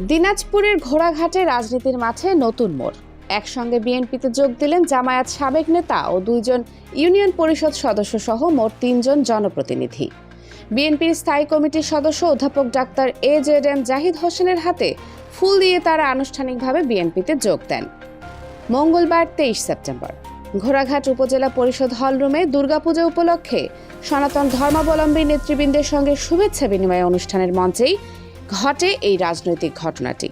দিনাজপুরের ঘোড়াঘাটে রাজনীতির মাঠে নতুন মোড়। একসঙ্গে বিএনপিতে যোগ দিলেন জামায়াত সাবেক নেতা ও দুইজন ইউনিয়ন পরিষদ সদস্য সহ মোট তিনজন জনপ্রতিনিধি। বিএনপির স্থায়ী কমিটির সদস্য অধ্যাপক doctor A Z M Zahid হোসেনের হাতে ফুল দিয়ে তারা আনুষ্ঠানিকভাবে বিএনপিতে যোগ দেন। মঙ্গলবার তেইশ সেপ্টেম্বর। ঘোড়াঘাট উপজেলা পরিষদ হলরুমে দুর্গাপূজা উপলক্ষে সনাতন ধর্মাবলম্বী নেতৃবৃন্দের সঙ্গে শুভেচ্ছা বিনিময় অনুষ্ঠানের মঞ্চেই ঘটে এই রাজনৈতিক ঘটনাটি।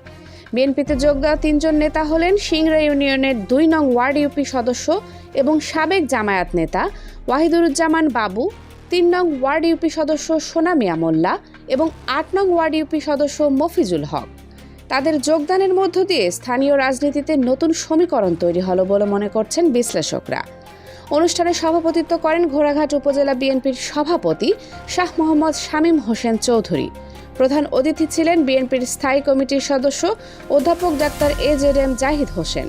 বিএনপিতে যোগ দেওয়া তিনজন নেতা হলেন সিংড়া ইউনিয়নের দুই নং ওয়ার্ড ইউপি সদস্য এবং সাবেক জামায়াত নেতা ওয়াহিদুরুজ্জামান বাবু, তিন নং ওয়ার্ড ইউপি সদস্য সোনা মিয়া মোল্লা এবং আট নং ওয়ার্ড ইউপি সদস্য মফিজুল হক। তাদের যোগদানের মধ্য দিয়ে স্থানীয় রাজনীতিতে নতুন সমীকরণ তৈরি হলো বলে মনে করছেন বিশ্লেষকরা। অনুষ্ঠানে সভাপতিত্ব করেন ঘোড়াঘাট উপজেলা বিএনপির সভাপতি শাহ মোহাম্মদ শামীম হোসেন চৌধুরী। প্রধান অতিথি ছিলেন বিএনপির স্থায়ী কমিটির সদস্য অধ্যাপক doctor A Z M Zahid Hossain.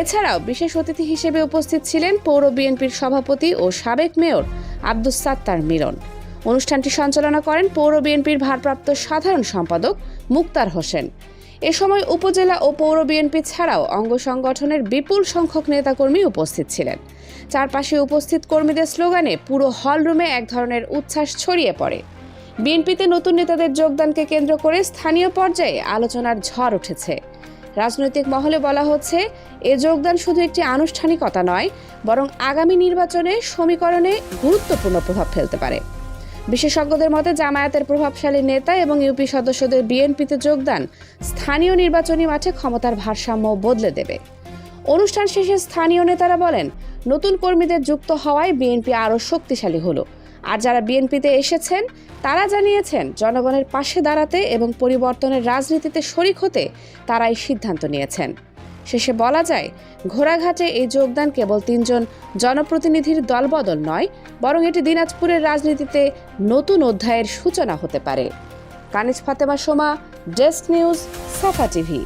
এছাড়াও বিশেষ অতিথি হিসেবে উপস্থিত ছিলেন পৌর বিএনপির সভাপতি ও সাবেক মেয়র আব্দুস সাত্তার মিলন। অনুষ্ঠানটি সঞ্চালনা করেন পৌর বিএনপির ভারপ্রাপ্ত সাধারণ সম্পাদক মুক্তার হোসেন। এ সময় উপজেলা ও পৌর বিএনপি ছাড়াও অঙ্গ সংগঠনের বিপুল সংখ্যক নেতাকর্মী উপস্থিত ছিলেন। চারপাশে উপস্থিত কর্মীদের স্লোগানে পুরো হলরুমে এক ধরনের উচ্ছ্বাস ছড়িয়ে পড়ে। বিএনপিতে নতুন নেতাদের যোগদানকে কেন্দ্র করে স্থানীয় পর্যায়ে আলোচনার ঝড় উঠেছে। রাজনৈতিক মহলে বলা হচ্ছে, এ যোগদান শুধু একটি আনুষ্ঠানিকতা নয়, বরং আগামী নির্বাচনে সমীকরণে গুরুত্বপূর্ণ প্রভাব ফেলতে পারে। বিশেষজ্ঞদের মতে, জামায়াতের প্রভাবশালী নেতা এবং ইউপি সদস্যদের বিএনপিতে যোগদান স্থানীয় নির্বাচনী মাঠে ক্ষমতার ভারসাম্য বদলে দেবে। অনুষ্ঠান শেষে স্থানীয় নেতারা বলেন, নতুন কর্মীদের যুক্ত হওয়ায় বিএনপি আরও শক্তিশালী হলো। আর যারা বিএনপিতে এসেছেন, তারা জানিয়েছেন, জনগণের পাশে দাঁড়াতে এবং পরিবর্তনের রাজনীতিতে শরিক হতে তারাই সিদ্ধান্ত নিয়েছেন। শেষে বলা যায়, ঘোড়াঘাটে এই যোগদান কেবল তিনজন জনপ্রতিনিধির দলবদল নয়, বরং এটি দিনাজপুরের রাজনীতিতে নতুন অধ্যায়ের সূচনা হতে পারে। Kaniz Fatema Soma, desk news, Safa TV.